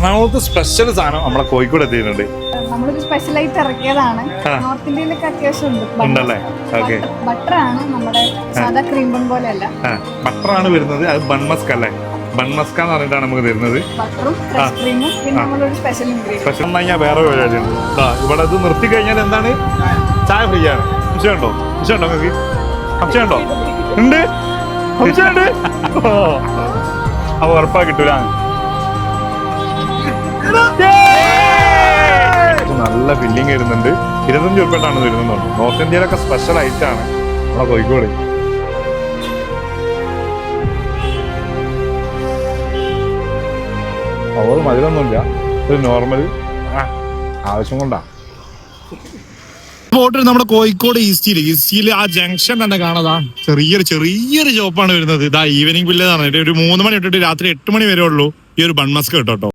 എറണാകുളത്ത് സ്പെഷ്യൽ സാധനം നമ്മളെ കോഴിക്കോട് എത്തിയിട്ടുണ്ട്. നമ്മളൊരു സ്പെഷ്യലായിട്ട് ഇറക്കിയതാണ്. നോർത്ത് ഇന്ത്യയിലൊക്കെ അത്യാവശ്യം ഉണ്ടല്ലേ? ബട്ടർ ആണ് നമ്മുടെ സാധാ ക്രീം ബൺ ആ ബട്ടറാണ് വരുന്നത്. അത് ബൺമസ്ക് അല്ലേ? ബൺമസ്ക എന്ന് പറഞ്ഞിട്ടാണ് നമുക്ക് തരുന്നത്. സ്പെഷ്യൽ കഴിഞ്ഞാൽ വേറെ പരിപാടിയുണ്ട് ഇവിടെ ഇത് നിർത്തി കഴിഞ്ഞാൽ എന്താണ്? ചായ ഫ്രീ ആണ്. വിഷയമുണ്ടോ വിഷയമുണ്ടോ നിങ്ങൾക്ക്? സംശയമുണ്ടോ ഉണ്ട്? സംശയമുണ്ട് ഓ. അപ്പൊ ഉറപ്പാ കിട്ടൂല. ഫില്ലിങ് വരുന്നുണ്ട്. ഇരുപത്തഞ്ച് ഉൾപ്പെട്ടാണ് വരുന്നുണ്ട് നോർത്ത് ഇന്ത്യയിലൊക്കെ സ്പെഷ്യൽ ആണ്. നമ്മളെ കോഴിക്കോട്. അവൾ മധുരമൊന്നുമില്ല ഒരു നോർമൽ ആവശ്യം കൊണ്ടാ. ബോട്ടിൽ നമ്മുടെ കോഴിക്കോട് ഈസ്റ്റിയിൽ ഈസ്റ്റിയിൽ ആ ജംഗ്ഷൻ തന്നെ കാണാതാ ചെറിയൊരു ചെറിയൊരു ചോപ്പാണ് വരുന്നത്. ഇതാ ഈവനിങ് ആണ് ഒരു മൂന്ന് മണി തൊട്ടിട്ട് രാത്രി എട്ട് മണി വരെ ഉള്ളൂ. ഈ ഒരു ബൺമസ്ക് കേട്ടോ.